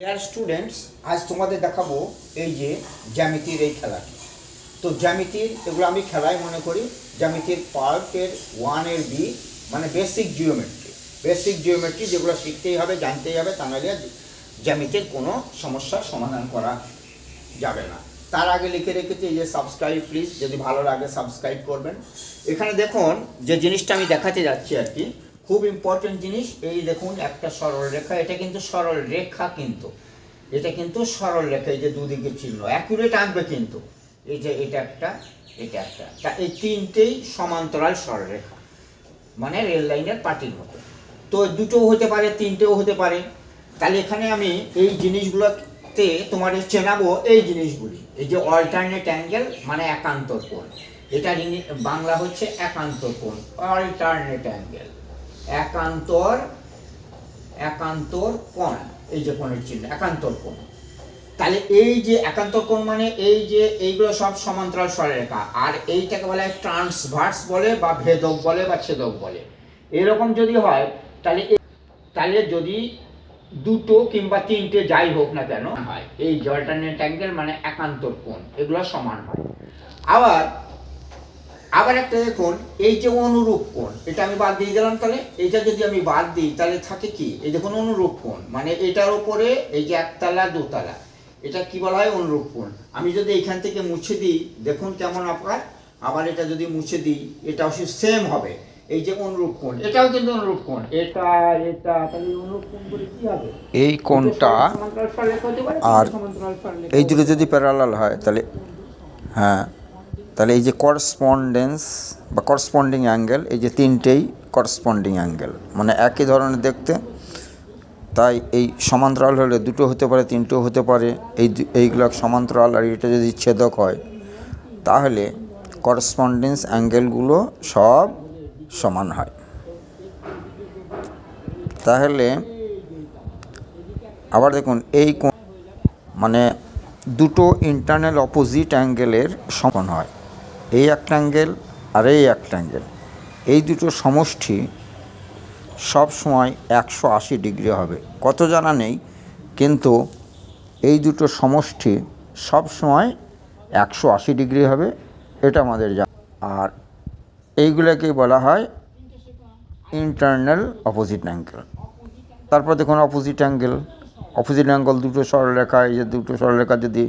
Dear students আজ তোমাদের দেখাবো এই যে জ্যামিতির এই খেলাটি। তো জ্যামিতির, এগুলো আমি খেলাই মনে করি, জ্যামিতির পার্টের ওয়ানের বি মানে বেসিক জিওমেট্রি বেসিক জিওমেট্রি যেগুলো শিখতেই হবে, জানতেই হবে, তা নাহলে জ্যামিতির কোনো সমস্যার সমাধান করা যাবে না। তার আগে লিখে রেখেছি এই যে সাবস্ক্রাইব প্লিজ যদি ভালো লাগে সাবস্ক্রাইব করবেন। এখানে দেখুন, যে জিনিসটা আমি দেখাতে যাচ্ছি আর কি খুব ইম্পর্টেন্ট জিনিস, এই দেখুন একটা সরল রেখা, এটা কিন্তু সরল রেখা কিন্তু। এটা কিন্তু সরল রেখা, এই যে দুদিকে চিহ্ন অ্যাকুরেট আঁকবে কিন্তু। এই যে এটা একটা এটা একটা। তা এই তিনটেই সমান্তরাল সরলরেখা মানে রেল লাইনের পার্টির মতো তো দুটোও হতে পারে, তিনটেও হতে পারে। তাহলে এখানে আমি এই জিনিসগুলোতে তোমার চেনাবো এই জিনিসগুলি। এই যে অল্টারনেট অ্যাঙ্গেল মানে একান্তর কোণ এটা বাংলা হচ্ছে একান্তর কোণ অল্টারনেট অ্যাঙ্গেল একান্তর একান্তর কোণ, এই যে কোণের চিহ্ন, একান্তর কোণ। তাহলে এই যে একান্তর কোণ মানে এই যে এইগুলো সব সমান্তরাল সরলরেখা আর এইটাকে বলা হয় ট্রান্সভার্স বলে বা ভেদক বলে বা ছেদক বলে। এরকম যদি হয়, তাহলে তাহলে যদি দুটো কিংবা তিনটে যাই হোক না কেন, হয়। এই যে অল্টারনেট অ্যাঙ্গেল মানে একান্তর কোণ, এগুলো সমান হয়। আবার আবার একটা দেখুন এই যে অনুরূপ কোণ এটা আমি বাদ দিয়ে গেলাম তাহলে? এটা যদি আমি বাদ দিই তাহলে থাকে কি? এই দেখুন অনুরূপ কোণ মানে এটার উপরে এই যে একতলা দোতলা এটা কি বলা হয়? অনুরূপ কোণ। আমি যদি এখান থেকে মুছে দিই দেখুন কেমন আকার। আবার এটা যদি মুছে দিই এটাও সে সেম হবে। এই যে অনুরূপ কোণ এটাও কিন্তু অনুরূপ কোণ। এটা এটা তাহলে অনুরূপ কোণ বলে কি হবে? এই কোণটা আর এই দুটো যদি প্যারালাল হয় তাহলে হ্যাঁ। তাহলে এই যে করসপন্ডেন্স বা করসপন্ডিং অ্যাঙ্গেল এই যে তিনটেই করসপন্ডিং অ্যাঙ্গেল মানে একই ধরনের দেখতে, তাই এই সমান্তরাল হলে দুটো হতে পারে, তিনটেও হতে পারে। এই এইগুলো সমান্তরাল আর এটা যদি ছেদক হয়, তাহলে করসপন্ডেন্স অ্যাঙ্গেলগুলো সব সমান হয়। তাহলে আবার দেখুন, এই মানে দুটো ইন্টারনাল অপোজিট অ্যাঙ্গেলের সমান হয়। এই একটা অ্যাঙ্গেল আর এই একটা অ্যাঙ্গেল। এই দুটো সমষ্টি সব সময় একশো আশি ডিগ্রি হবে। কত জানা নেই, কিন্তু এই দুটো সমষ্টি সব সময় একশো আশি ডিগ্রি হবে, এটা আমাদের জানা। আর এইগুলোকে বলা হয় ইন্টারনাল অপোজিট অ্যাঙ্গেল তারপর দেখুন অপোজিট অ্যাঙ্গেল অপোজিট অ্যাঙ্গেল দুটো সরলরেখা, এই যে দুটো সরলরেখা যদি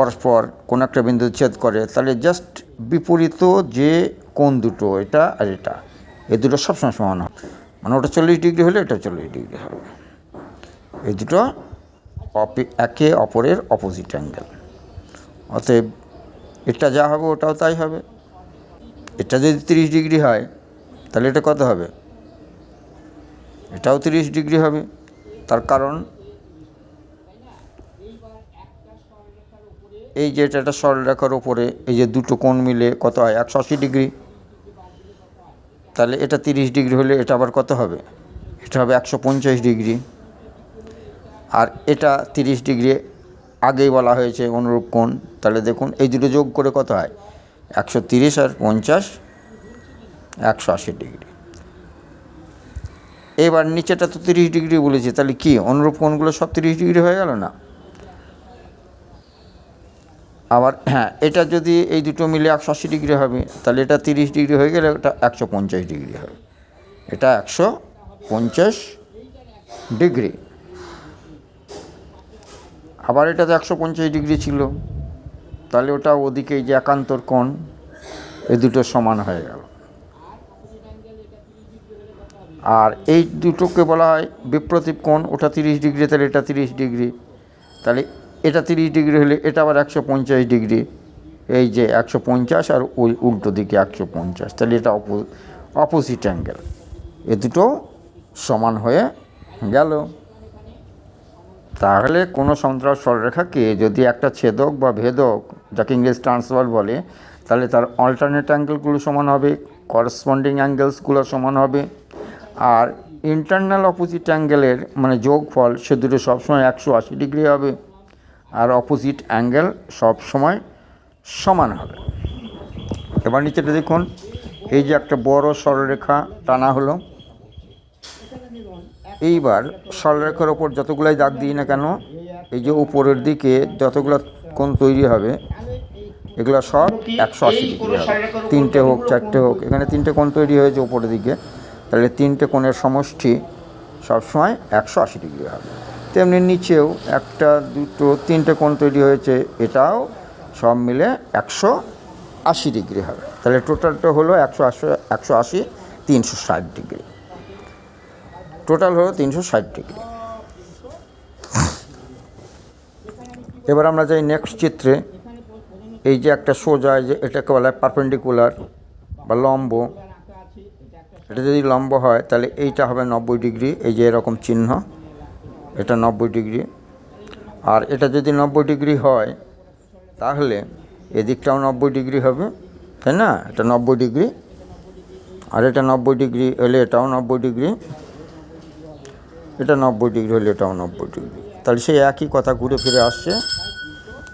পরস্পর কোনো একটা বিন্দু ছেদ করে, তাহলে জাস্ট বিপরীত যে কোন দুটো, এটা আর এটা এই দুটো সবসময় সমান হবে। মানে ওটা চল্লিশ ডিগ্রি হলে এটা চল্লিশ ডিগ্রি হবে। এই দুটো একে অপরের অপোজিট অ্যাঙ্গেল অতএব এটা যা হবে ওটাও তাই হবে। এটা যদি তিরিশ ডিগ্রি হয়, তাহলে এটা কত হবে? এটাও তিরিশ ডিগ্রি হবে। তার কারণ এই যে এটা সরলরেখার ওপরে এই যে দুটো কোণ মিলে কত হয়? একশো আশি ডিগ্রি। তাহলে এটা তিরিশ ডিগ্রি হলে এটা আবার কত হবে? এটা হবে একশো পঞ্চাশ ডিগ্রি। আর এটা তিরিশ ডিগ্রি আগেই বলা হয়েছে অনুরূপ কোণ। তাহলে দেখুন, এই দুটো যোগ করে কত হয়? একশো তিরিশ আর পঞ্চাশ, একশো আশি ডিগ্রি। এবার নিচেটা তো তিরিশ ডিগ্রি বলেছে, তাহলে কি? অনুরূপ কোণগুলো সব তিরিশ ডিগ্রি হয়ে গেল না? আবার হ্যাঁ এটা যদি এই দুটো মিলে একশো আশি ডিগ্রি হবে, তাহলে এটা তিরিশ ডিগ্রি হয়ে গেলে ওটা একশো পঞ্চাশ ডিগ্রি হবে। এটা একশো পঞ্চাশ ডিগ্রি। আবার এটা তো একশো পঞ্চাশ ডিগ্রি ছিল, তাহলে ওটা ওদিকে যে একান্তর কোণ, এই দুটো সমান হয়ে গেল। আর এই দুটোকে বলা হয় বিপ্রতীপ কোণ, ওটা তিরিশ ডিগ্রি, তাহলে এটা তিরিশ ডিগ্রি। তাহলে এটা তিরিশ ডিগ্রি হলে এটা আবার একশো পঞ্চাশ ডিগ্রি। এই যে একশো পঞ্চাশ আর ওই উল্টো দিকে একশো পঞ্চাশ। তাহলে এটা অপো অপোজিট অ্যাঙ্গেল এ দুটো সমান হয়ে গেল। তাহলে কোনো সন্ত্রাস সরলরেখাকে যদি একটা ছেদক বা ভেদক, যাকে ইংলিশ ট্রান্সফার বলে, তাহলে তার অল্টারনেট অ্যাঙ্গেলগুলো সমান হবে করসপন্ডিং অ্যাঙ্গেলসগুলো সমান হবে। আর ইন্টারনাল অপোজিট অ্যাঙ্গেলের মানে যোগফল, সে দুটো সবসময় একশো আশি ডিগ্রি হবে। আর অপোজিট অ্যাঙ্গেল সব সময় সমান হবে। এবার নিচেটা দেখুন, এই যে একটা বড় সরলরেখা টানা হলো। এইবার সরলরেখার ওপর যতগুলাই দাগ দিই না কেন, এই যে উপরের দিকে যতগুলো কোণ তৈরি হবে, এগুলো সব একশো আশি ডিগ্রি হবে। তিনটে হোক, চারটে হোক, এখানে তিনটে কোণ তৈরি হয়েছে উপরের দিকে, তাহলে তিনটে কোণের সমষ্টি সবসময় একশো আশি ডিগ্রি হবে। তেমনি নিচেও একটা, দুটো, তিনটে কোণ তৈরি হয়েছে, এটাও সব মিলে একশো আশি ডিগ্রি হবে। তাহলে টোটালটা হলো একশো আশি একশো আশি, তিনশো ষাট ডিগ্রি। টোটাল হলো তিনশো ষাট ডিগ্রি। এবার আমরা যাই নেক্সট চিত্রে। এই যে একটা সোজা যে এটাকে বলা হয় পারপেন্ডিকুলার বা লম্ব। এটা যদি লম্ব হয়, তাহলে এইটা হবে নব্বই ডিগ্রি, এই যে এরকম চিহ্ন। এটা নব্বই ডিগ্রি। আর এটা যদি নব্বই ডিগ্রি হয়, তাহলে এদিকটাও নব্বই ডিগ্রি হবে, তাই না? এটা নব্বই ডিগ্রি। আর এটা নব্বই ডিগ্রি হলে এটাও নব্বই ডিগ্রি। এটা নব্বই ডিগ্রি হলে এটাও নব্বই ডিগ্রি। তাহলে সেই একই কথা ঘুরে ফিরে আসছে।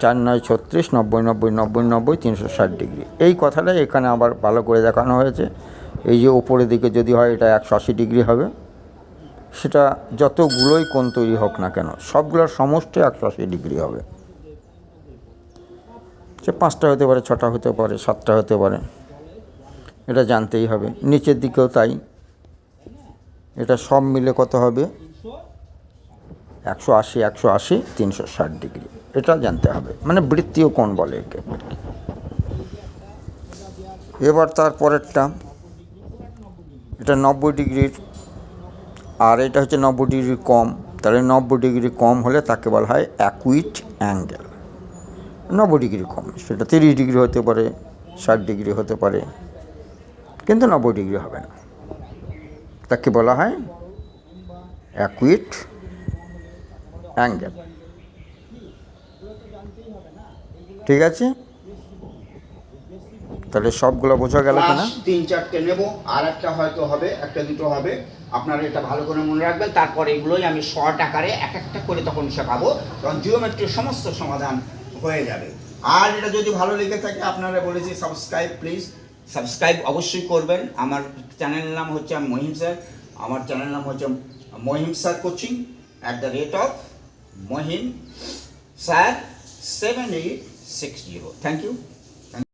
চার নয় ছত্রিশ, নব্বই নব্বই নব্বই নব্বই, তিনশো ষাট ডিগ্রি। এই কথাটাই এখানে আবার ভালো করে দেখানো হয়েছে। এই যে ওপরের দিকে যদি হয়, এটা একশো আশি ডিগ্রি হবে। সেটা যতগুলোই কোণ তৈরি হোক না কেন, সবগুলোর সমষ্টি একশো আশি ডিগ্রি হবে। সে পাঁচটা হতে পারে, ছটা হতে পারে, সাতটা হতে পারে, এটা জানতেই হবে। নিচের দিকেও তাই। এটা সব মিলে কত হবে? একশো আশি একশো আশি, তিনশো ষাট ডিগ্রি। এটা জানতে হবে। মানে বৃত্তীয় কোণ বলে একে। এবার তার পরেরটা। এটা নব্বই ডিগ্রির আর এটা হচ্ছে নব্বই ডিগ্রি কম। তাহলে নব্বই ডিগ্রি কম হলে তাকে বলা হয় অ্যাকুইট অ্যাঙ্গেল নব্বই ডিগ্রি কম, সেটা তিরিশ ডিগ্রি হতে পারে, ষাট ডিগ্রি হতে পারে, কিন্তু নব্বই ডিগ্রি হবে না। তাকে বলা হয় অ্যাকুইট অ্যাঙ্গেল ঠিক আছে? তাহলে সবগুলো বোঝা গেল কিনা? তিন চারটে নেব, আর একটা হয়তো হবে, একটা দুটো হবে। আপনারা এটা ভালো করে মনে রাখবেন। তারপর এগুলোই আমি শর্ট আকারে এক একটা করে তখন শেখাবো কারণ জিওমেট্রির সমস্ত সমাধান হয়ে যাবে। আর এটা যদি ভালো লেগে থাকে, আপনারা বলেছি সাবস্ক্রাইব প্লিজ সাবস্ক্রাইব অবশ্যই করবেন। আমার চ্যানেলের নাম হচ্ছে মহিম স্যার আমার চ্যানেল নাম হচ্ছে Mahim sir coaching at the rate of Mahim sir seven eight six zero thank you